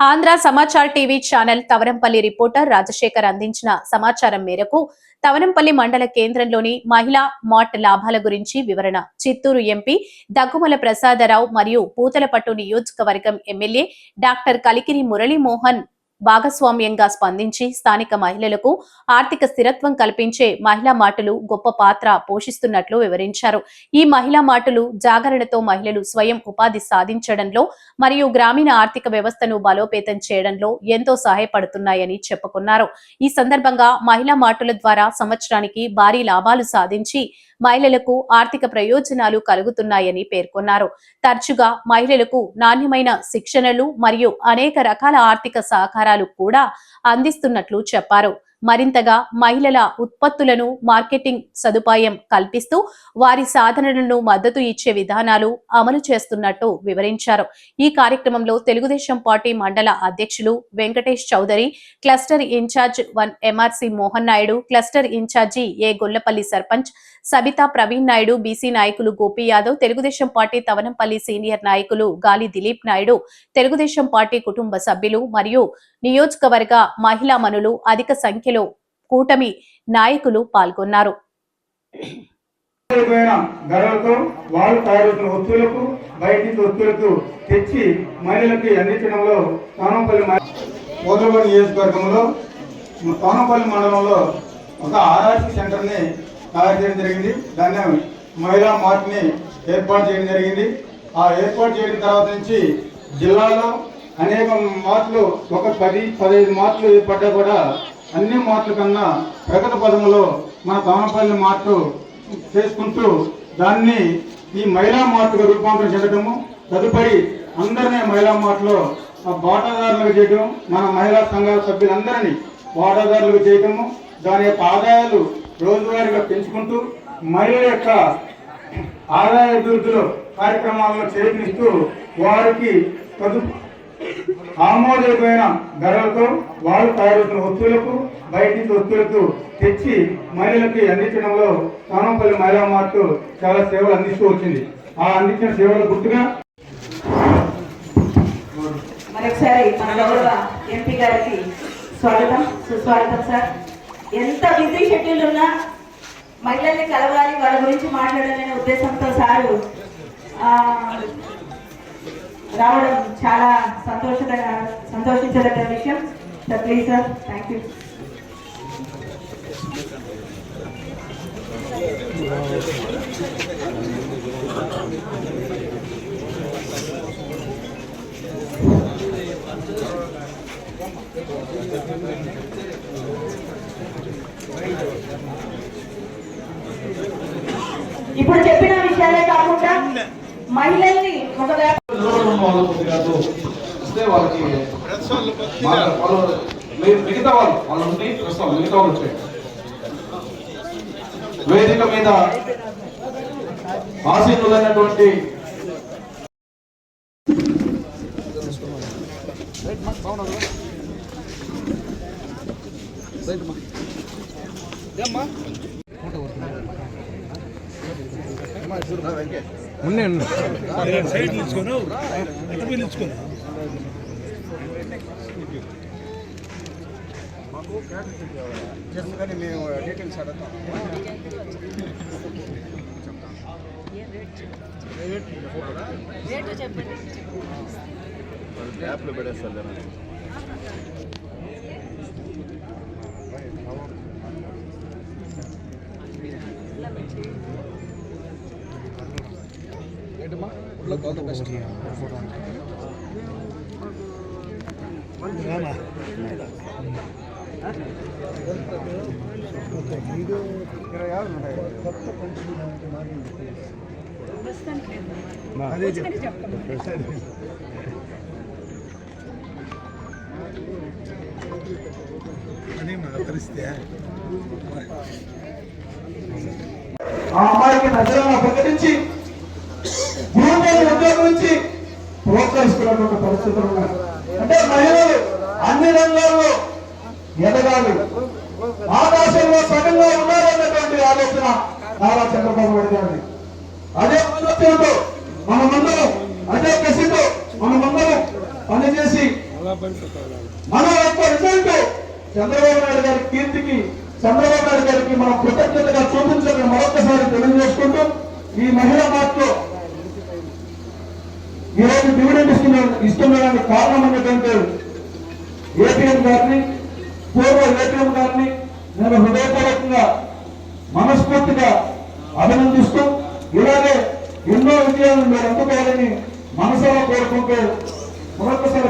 Andhra Samachar TV channel Tavarampalli reporter Rajasekhar అందించిన సమాచారం మేరకు తవరంపల్లి మండల కేంద్రంలోని మహిళా మాట్ లాభాల గురించి వివరణ. చిత్తూరు ఎంపీ దగ్గుమల ప్రసాదరావు మరియు పూతలపట్టు నియోజకవర్గం ఎమ్మెల్యే డాక్టర్ కలికిరి మురళీమోహన్ భాగస్వామ్యంగా స్పందించి స్థానిక మహిళలకు ఆర్థిక స్థిరత్వం కల్పించే మహిళా మాటలు గొప్ప పాత్ర పోషిస్తున్నట్లు వివరించారు. ఈ మహిళా మాటలు జాగరణతో మహిళలు స్వయం ఉపాధి సాధించడంలో మరియు గ్రామీణ ఆర్థిక వ్యవస్థను బలోపేతం చేయడంలో ఎంతో సహాయపడుతున్నాయని చెప్పుకున్నారు. ఈ సందర్భంగా మహిళా మాటల ద్వారా సంవత్సరానికి భారీ లాభాలు సాధించి మహిళలకు ఆర్థిక ప్రయోజనాలు కలుగుతున్నాయని పేర్కొన్నారు. తరచుగా మహిళలకు నాణ్యమైన శిక్షణలు మరియు అనేక రకాల ఆర్థిక సహకారాలు కూడా అందిస్తున్నట్లు చెప్పారు. మరింతగా మహిళల ఉత్పత్తులను మార్కెటింగ్ సదుపాయం కల్పిస్తూ వారి సాధనలను మద్దతు ఇచ్చే విధానాలు అమలు చేస్తున్నట్టు వివరించారు. ఈ కార్యక్రమంలో తెలుగుదేశం పార్టీ మండల అధ్యక్షులు Venkatesh Chowdary cluster incharge one MRC Mohan Naidu cluster incharge A Gollapalli sarpanch Sabitha Praveen Naidu BC నాయకులు గోపి యాదవ్ తెలుగుదేశం పార్టీ తవనంపల్లి సీనియర్ నాయకులు గాలి దిలీప్ నాయుడు తెలుగుదేశం పార్టీ కుటుంబ సభ్యులు మరియు నియోజకవర్గ మహిళా మనులు అధిక సంఖ్యలో కూటమి నాయకులు పాల్గొన్నారు. ధరలతో వాళ్ళు తయారవుతున్న వస్తువులకు బయట నుంచి వస్తువులకు తెచ్చి మహిళలకి అందించడంలో తానంపల్లి పోదలపల్లి నియోజకవర్గంలో తానంపల్లి మండలంలో ఒక ఆర్ఆర్సీ సెంటర్ని తయారు చేయడం జరిగింది. దాన్ని మహిళా మార్ట్ని ఏర్పాటు చేయడం జరిగింది. ఆ ఏర్పాటు చేయడం తర్వాత నుంచి జిల్లాలో అనేక మార్ట్లు ఒక పది పదహైదు మార్ట్లు ఏర్పడ్డా కూడా అన్ని మార్ట్ల కన్నా ప్రగతి పదములో మన తోనపల్లి మార్టు చేసుకుంటూ దాన్ని ఈ మహిళా మార్టుగా రూపాంతరం చెందడము తదుపరి అందరినీ మహిళా మార్ట్లో ఆ బాటాదారులకు చేయడం మన మహిళా సంఘాల సభ్యులందరినీ బాటాదారులకు చేయటము దాని యొక్క ఆదాయాలు రోజువారీగా పెంచుకుంటూ మహిళల యొక్క ఆదాయ అభివృద్ధిలో కార్యక్రమాలను చేకూరిస్తూ వారికి తదు ఆమోదయోగ్యమైన ధరలతో వాళ్ళు తయారవుతున్న వస్తువులకు బయట నుంచి వస్తువులకు తెచ్చి మహిళలకి అందించడంలో తానంపల్లి మహిళా మార్ట్ చాలా సేవలు అందిస్తూ వచ్చింది. ఆ అందించిన సేవల గుర్తుగా మరొకసారి మన గౌరవ ఎంపీ గారికి స్వాగతం సుస్వాగతం సార్. ఎంత బిజీ షెడ్యూల్ ఉన్నా మహిళల్ని కలవాలి వాళ్ళ గురించి మాట్లాడాలనే ఉద్దేశంతో సారు రావడం చాలా సంతోషద సంతోషించదగ్గ విషయం. Sir please sir thank you ఇప్పుడు చెప్పిన విషయాలే కాకుండా మహిళల్ని ఒక వ్యాప- దూరం కాదు. ఇస్తే వాళ్ళకి వాళ్ళు మిగతా వాళ్ళు వాళ్ళు ఉండి ప్రస్తుతం మిగతా వాళ్ళు వచ్చాయి వేదిక మీద ఆసీనులైనటువంటి ఉన్నాయి ఉన్నాయి సైడ్ మేము డీటెయిల్స్ అడుగుతాం రేటు చెప్పండి యాప్లో పెట్టేస్తారు ఆ అమ్మాయికి నజరాలను ప్రకటించి చేసుకున్నటువంటి పరిస్థితులు ఉన్నాయి అంటే మహిళలు అన్ని రంగాల్లో ఎదగాలి. ఆకాశంలో సగంగా ఉన్నారన్నటువంటి ఆలోచన నారా చంద్రబాబు నాయుడు గారిది. అదే ఆలోచనతో మనమందరం అదే కసితో మనమందరం పనిచేసి మన యొక్క రిజల్ట్ చంద్రబాబు నాయుడు గారి కీర్తికి చంద్రబాబు నాయుడు గారికి మనం కృతజ్ఞతగా చూపించాలని మరొకసారి తెలియజేసుకుంటూ ఈ మహిళా మార్పులో ఈరోజు డివిడెంట్ ఇస్తున్న ఇస్తున్నదానికి కారణం ఏంటంటే ఏటీఎం గారిని పూర్వ ఏటీఎం గారిని నేను హృదయపూర్వకంగా మనస్ఫూర్తిగా అభినందిస్తూ ఇలాగే ఎన్నో విజయాలను మీరు అందుకోవాలని మనసులో కోరుకుంటూ మరొకసారి